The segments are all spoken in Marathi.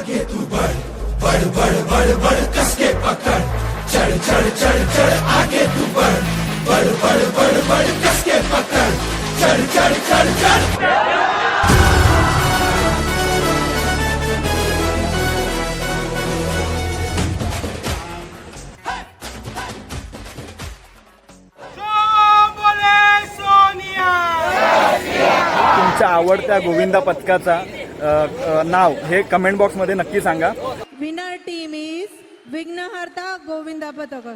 आगे तू बढ़ बढ़ बढ़ बढ़ बढ़ कसके पकड़. चढ़ चढ़ चढ़ चढ़ आगे तू बढ़ बढ़ बढ़ बढ़ बढ़ कसके पकड़. चढ़ चढ़ चढ़ चढ़. आवडत्या गोविंदा पथकाचा नाव हे कमेंट बॉक्समध्ये नक्की सांगा. Winner team is Vignaharta Govinda Pataka.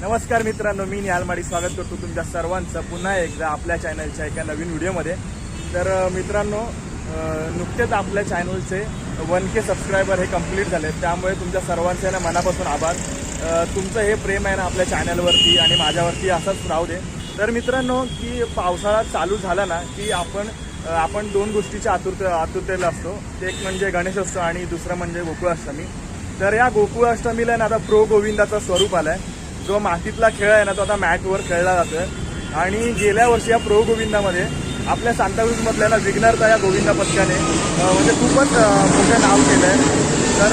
नमस्कार मित्रांनो मी निहालमाडी स्वागत करतो तुमच्या सर्वांचं पुन्हा एकदा आपल्या चॅनलच्या एका नवीन व्हिडिओमध्ये तर मित्रांनो नुकतेच आपल्या चॅनलचे वन के सबस्क्रायबर हे कंप्लीट झाले त्यामुळे तुमच्या सर्वांचे ना मनापासून आभार. तुमचं हे प्रेम आहे ना आपल्या चॅनलवरती आणि माझ्यावरती असंच राहू दे. तर मित्रांनो की पावसाळा चालू झाला ना की आपण आपण दोन गोष्टीच्या आतुरते आतुरतेला असतो. एक म्हणजे गणेशोत्सव आणि दुसरं म्हणजे गोकुळाष्टमी. तर या गोकुळाष्टमीला ना आता प्रो गोविंदाचं स्वरूप आलंय. जो मातीतला खेळ आहे ना तो आता मॅटवर खेळला जातोय. आणि गेल्या वर्षी या प्रो गोविंदामध्ये आपल्या सांताक्रूजमधल्या ना विघ्नरता या गोविंदा पथकाने म्हणजे खूपच मोठं नाव केलं आहे तर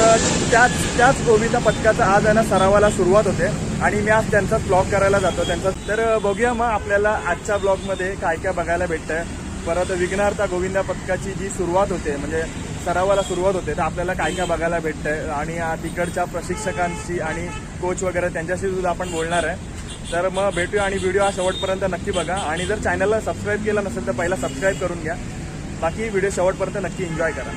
त्याच त्याच गोविंदा पथकाचा आज आहे ना सरावाला सुरुवात होते आणि मी आज त्यांचाच ब्लॉग करायला जातो त्यांचा तर बघूया मग आपल्याला आजच्या ब्लॉगमध्ये काय काय बघायला भेटतंय. परत विघ्नार्था गोविंदा पथकाची जी सुरुवात होते म्हणजे सरावाला सुरुवात होते तर आपल्याला काय काय बघायला भेटतंय आणि तिकडच्या प्रशिक्षकांशी आणि कोच वगैरे त्यांच्याशी सुद्धा आपण बोलणार आहे. तर मग भेटूया आणि व्हिडिओ हा शेवटपर्यंत नक्की बघा. आणि जर चॅनलला सबस्क्राईब केलं नसेल तर पहिला सबस्क्राईब करून घ्या. बाकी व्हिडिओ शेवटपर्यंत नक्की एन्जॉय करा.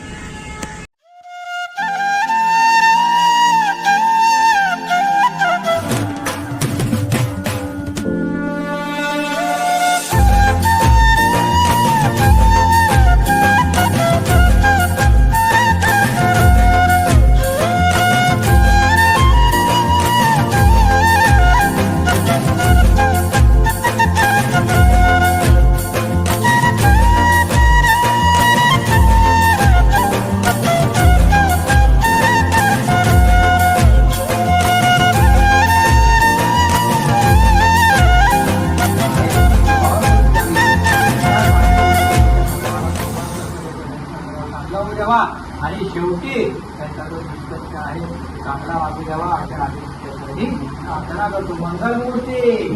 वाजू द्यावा. आणि शेवटी त्यांचा जो निष्कर्ष आहे चांगला वाजू द्यावा अशा आदेशासाठी प्रार्थना करतो. मंगलमूर्ती!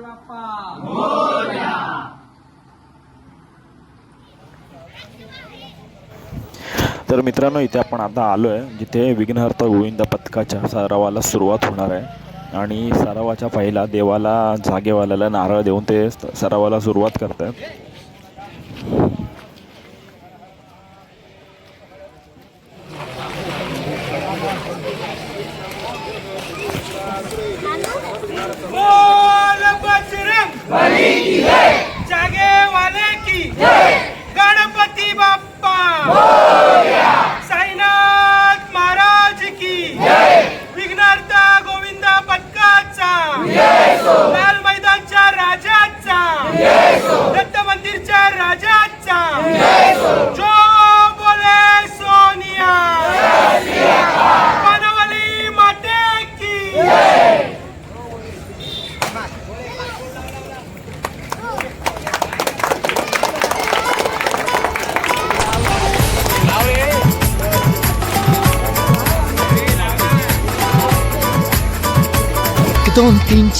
बाप्पा! तर मित्रांनो इथे आपण आता आलो आहे जिथे विघ्नहर्ता गोविंद पथकाच्या सरावाला सुरुवात होणार आहे. आणि सरावाच्या पहिला देवाला जागेवाल्याला नारळ देऊन ते सरावाला सुरुवात करतात बोल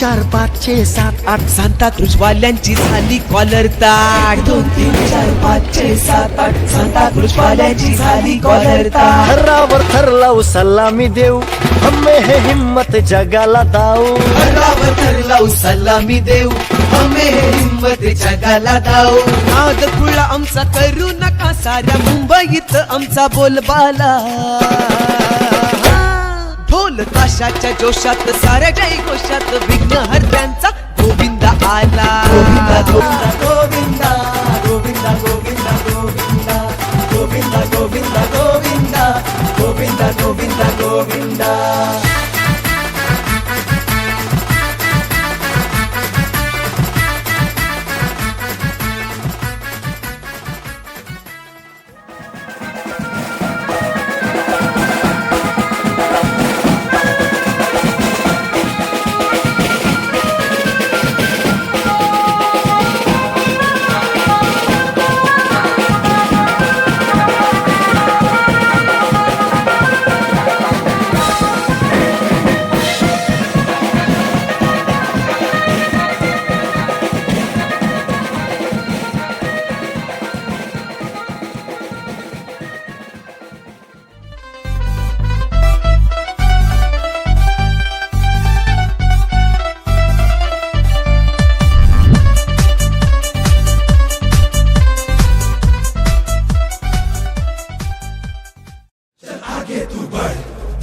चार पाच छे सात आठ सांता क्रुज वाल्यांची झाली कॉलर ताट. दोन तीन चार पाच छे सात आठ सांता क्रुज वाल्यांची झाली कॉलर ताट. हर्रावर ठरला सलामी देऊ. हम्मे हे हिम्मत जगाला दाऊ. हर्रावर ठरला सलामी देऊ. आम्ही हिंमत जगाला दाऊ. नाद खुळा आमचा करू नका साऱ्या मुंबईत आमचा बोलबाला. ढोल ताशाच्या जोशात साऱ्या जय घोषात विघ्न हरत्यांचा गोविंद आला गोविंदा गोविंदा गोविंदा गोविंदा गोविंदा गोविंदा गोविंदा गोविंदा गोविंदा गोविंदा गोविंदा गोविंदा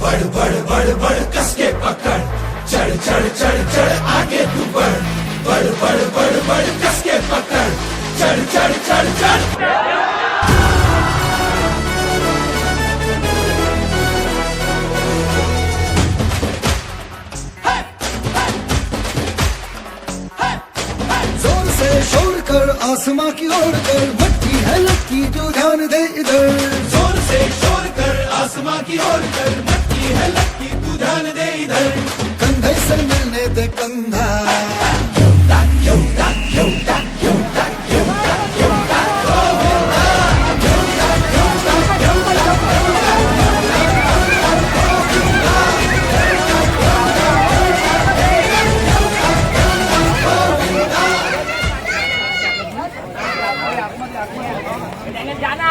बढ़ बढ़ बढ़ बढ़ कसके पकड़। चढ़ चढ़ चढ़ चढ़ आगे तू बढ़ बढ़ बढ़ बढ़ बढ़ कसके पकड़। चढ़ चढ़ चढ़ चढ़। जोर से शोर कर की ओर कर मट्टी है लकी जो ध्यान दे इधर। जोर से शोर कर आसमा की ओर कर जाना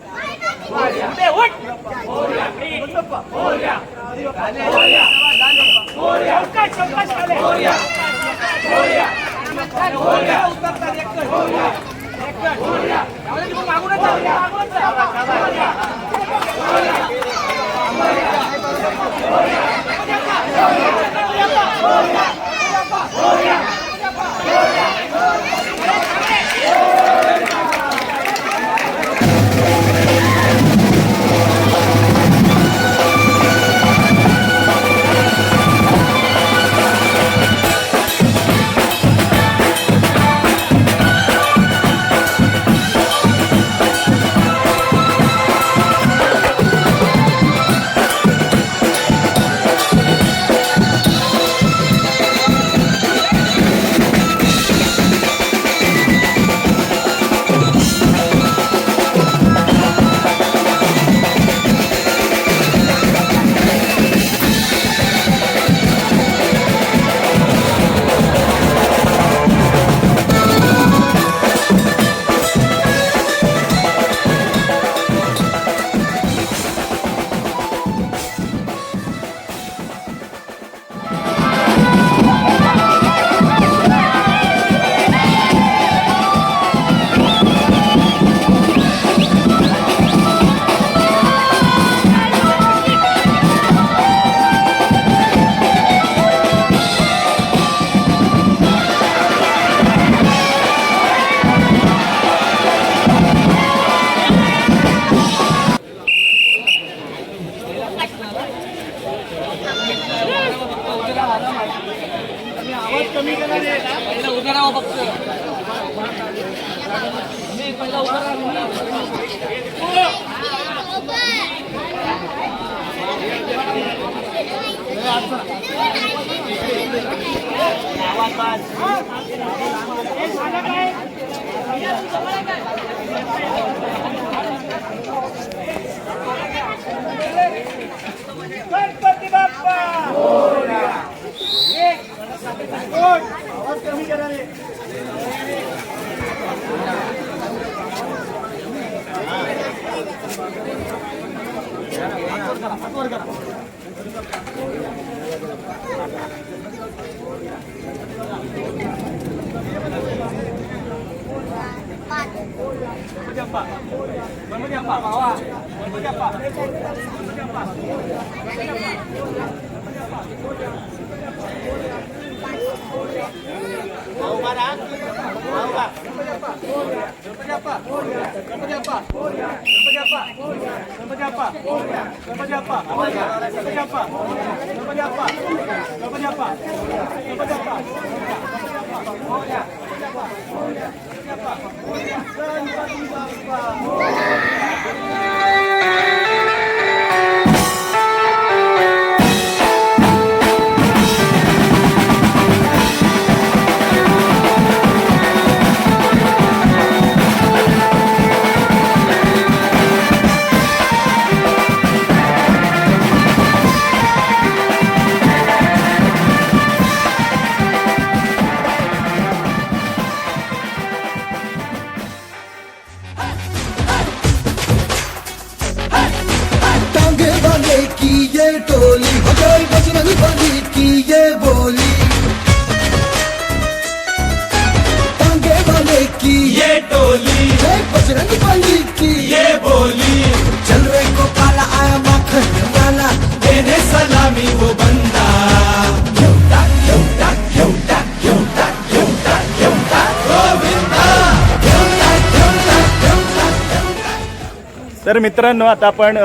Gloria! गणपती बाप्पा करा हात वर करा Mau barang? Mau Pak? Apa? Dapat siapa Dapat apa? Dapat siapa Dapat siapa Dapat apa? siapa Moya. Siapa? Moya. Dan siapa तर मित्रांनो आता आपण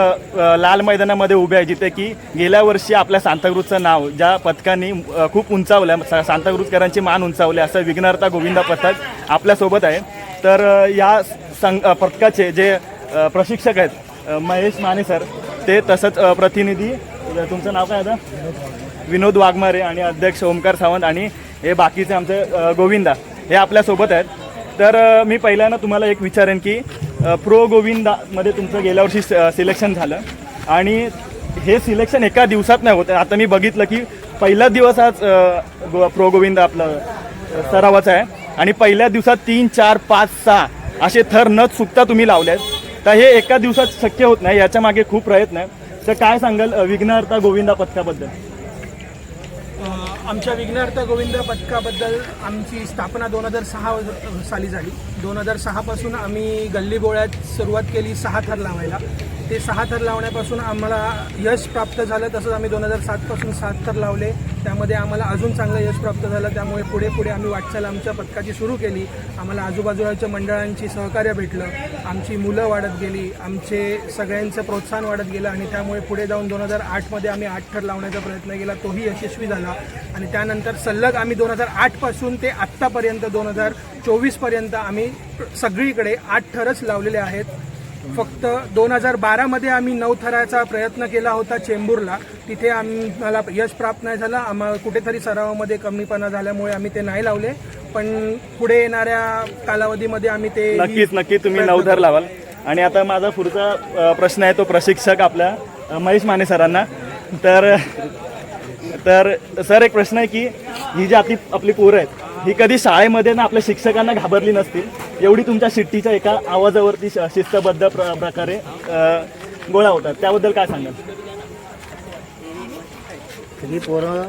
लाल मैदानामध्ये उभे आहे जिथे की गेल्या वर्षी आपल्या सांताक्रूजचं नाव ज्या पथकांनी खूप उंचावलं सा- सांताक्रूजकरांची मान उंचावली असं विघ्नार्था गोविंदा पथक आपल्यासोबत आहे. तर या संघ पथकाचे जे प्रशिक्षक आहेत महेश माने सर ते तसंच प्रतिनिधी तुमचं नाव काय आता विनोद वाघमारे आणि अध्यक्ष ओमकार सावंत आणि हे बाकीचे आमचे गोविंदा हे आपल्यासोबत आहेत. तर मी पहिल्यांदा तुम्हाला एक विचारेन की प्रो गोविंदामध्ये तुमचं गेल्या वर्षी स- सिलेक्शन झालं. आणि हे सिलेक्शन एका दिवसात नाही होतं. आता मी बघितलं की पहिला दिवस आज गो- प्रो गोविंद आपलं सरावाचा आहे. आणि पहिल्या दिवसात तीन चार पाच सहा असे थर न चुकता तुम्ही लावले आहेत तर हे एका दिवसात शक्य होत नाही. याच्या मागे खूप प्रयत्न आहे. तर काय सांगाल विघ्नहर्ता गोविंदा पथकाबद्दल? आमच्या विघ्नार्थ गोविंद पथकाबद्दल आमची स्थापना दोन हजार सहा साली झाली. दोन हजार सहापासून आम्ही गल्ली बोळ्यात सुरुवात केली सहा थर लावायला. ते सहा थर लावण्यापासून आम्हाला यश प्राप्त झालं. तसंच आम्ही दोन हजार सातपासून सात थर लावले. त्यामध्ये आम्हाला अजून चांगलं यश प्राप्त झालं. त्यामुळे पुढे पुढे आम्ही वाटचाल आमच्या पथकाची सुरू केली. आम्हाला आजूबाजूच्या मंडळांची सहकार्य भेटलं. आमची मुलं वाढत गेली. आमचे सगळ्यांचं प्रोत्साहन वाढत गेलं आणि त्यामुळे पुढे जाऊन दोन हजार आठमध्ये आम्ही आठ ठर लावण्याचा प्रयत्न केला. तोही यशस्वी झाला. आणि त्यानंतर सलग आम्ही दोन हजार आठपासून ते आत्तापर्यंत दोन हजार चोवीसपर्यंत आम्ही सगळीकडे आठ ठरच लावलेले आहेत. फक्त दोन हजार बारामध्ये आम्ही नऊ थराचा प्रयत्न केला होता चेंबूरला. तिथे आम्हाला यश प्राप्त नाही झालं. आम्हाला कुठेतरी सरावामध्ये कमीपणा झाल्यामुळे आम्ही ते नाही लावले. पण पुढे येणाऱ्या कालावधीमध्ये आम्ही ते नक्कीच नक्की तुम्ही नवधर लावाल. आणि आता माझा पुढचा प्रश्न आहे तो प्रशिक्षक आपल्या महेश माने सरांना. तर तर सर एक प्रश्न आहे की ही जी आपली आपली पोरं आहेत ही कधी शाळेमध्ये ना आपल्या शिक्षकांना घाबरली नसतील. एवढी तुमच्या शिट्टीच्या एका आवाजावरती शिस्तबद्ध प्र प्रकारे गोळा होतात. त्याबद्दल काय सांगाल? सगळी पोरं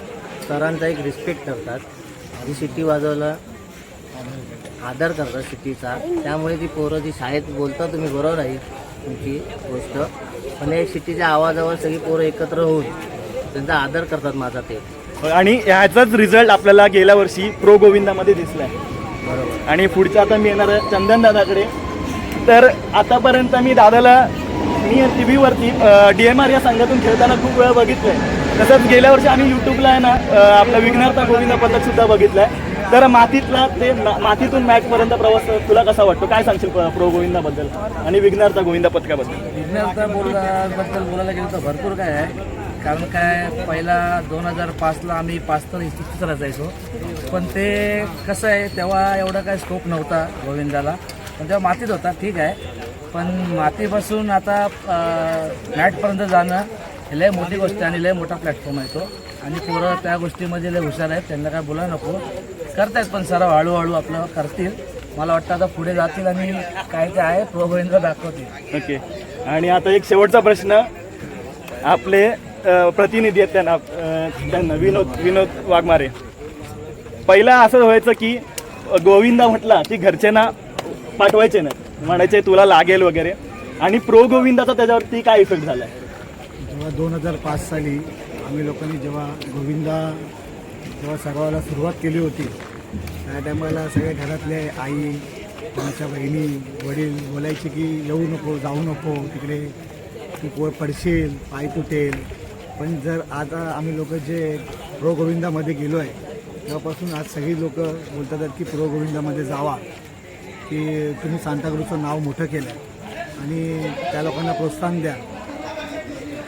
सरांचा एक रिस्पेक्ट करतात. जी शिट्टी वाजवायला आदर करतात शिट्टीचा. त्यामुळे ती पोरं जी शाळेत बोलता तुम्ही बरोबर आहे तुमची गोष्ट. पण या शिट्टीच्या आवाजावर सगळी पोरं एकत्र होऊन त्यांचा आदर करतात माझा ते. आणि ह्याचाच रिझल्ट आपल्याला गेल्या वर्षी प्रो गोविंदामध्ये दिसलाय. बरोबर. आणि पुढचं आता मी येणार आहे चंदन दादाकडे. तर आतापर्यंत मी दादाला मी टी व्हीवरती डी एम आर या संघातून खेळताना खूप वेळा बघितलंय. तसंच गेल्या वर्षी आम्ही युट्यूबला आहे ना आपला विघ्नार्था गोविंद पथक सुद्धा बघितलंय. तर मातीतला ते मातीतून मॅचपर्यंत प्रवास तुला कसा वाटतो? काय सांगशील प्रो गोविंदाबद्दल? आणि विघ्नार्था गोविंदा पथकाबद्दल बोलण्याबद्दल बोलायला गेलं तर भरपूर काय आहे. कारण काय पहिला दोन हजार पाचला आम्ही पाच तर इस्तिस्तीच जायचो. पण ते कसं आहे तेव्हा एवढा काय स्कोप नव्हता गोविंदाला. पण तेव्हा मातीत होता ठीक आहे. पण मातीपासून आता मॅटपर्यंत जाणं हे लय मोठी गोष्ट आहे आणि लय मोठा प्लॅटफॉर्म आहे तो. आणि पोरं त्या गोष्टीमध्ये लय हुशार आहेत त्यांना काय बोला नको. करतायत पण सराव हळूहळू आपलं करतील. मला वाटतं आता पुढे जातील आणि काय काय आहे प्रो गोविंद दाखवतील. ओके. आणि आता एक शेवटचा प्रश्न. आपले प्रतिनिधी आहेत त्यांना त्यांना विनोद विनोद वाघमारे. पहिला असं व्हायचं की गोविंदा म्हटला की घरच्यांना पाठवायचे नाही. म्हणायचे तुला लागेल वगैरे. आणि प्रो गोविंदाचा त्याच्यावरती काय इफेक्ट झाला जेव्हा दोन हजार पाच साली आम्ही लोकांनी जेव्हा गोविंदा जेव्हा सर्वाला सुरुवात केली होती त्या टायमाला सगळे घरातले आई आमच्या बहिणी वडील बोलायचे की येऊ नको जाऊ नको तिकडे तू पडशील पाय तुटेल. पण जर आता आम्ही लोक जे प्रो गोविंदामध्ये गेलो आहे तेव्हापासून आज सगळी लोक बोलतात की प्रो गोविंदामध्ये जावा की तुम्ही सांताक्रूजचं नाव मोठं केलं आहे आणि त्या लोकांना प्रोत्साहन द्या.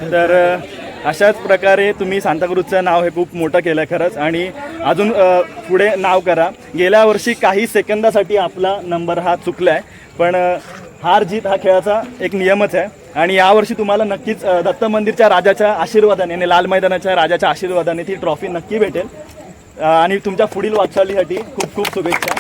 तर अशाच प्रकारे तुम्ही सांताक्रूजचं नाव हे खूप मोठं केलं खरंच. आणि अजून पुढे नाव करा. गेल्या वर्षी काही सेकंदासाठी आपला नंबर हा चुकला आहे पण हार जीत हा खेळाचा एक नियमच आहे. आणि यावर्षी तुम्हाला नक्कीच दत्त मंदिरच्या राजाच्या आशीर्वादाने आणि लाल मैदानाच्या राजाच्या आशीर्वादाने ती ट्रॉफी नक्की भेटेल. आणि तुमच्या पुढील वाटचालीसाठी खूप खूप शुभेच्छा.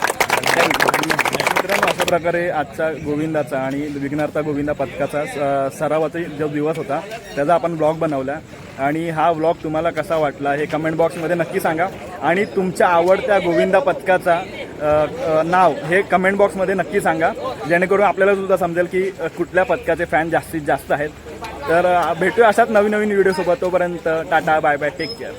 मित्रांनो अशा प्रकारे आजचा गोविंदाचा आणि विघ्नार्था गोविंदा पथकाचा स- सरावाचा जो दिवस होता त्याचा आपण ब्लॉग बनवला. आणि हा ब्लॉग तुम्हाला कसा वाटला हे कमेंट बॉक्समध्ये नक्की सांगा. आणि तुमच्या आवडत्या गोविंदा पथकाचा नाव हे कमेंट बॉक्समध्ये नक्की सांगा. जेणेकरून आपल्याला सुद्धा समजेल की कुठल्या पथकाचे फॅन जास्तीत जास्त आहेत. तर भेटूया अशाच नवीन नवीन व्हिडिओसोबत तोपर्यंत tata bye bye take care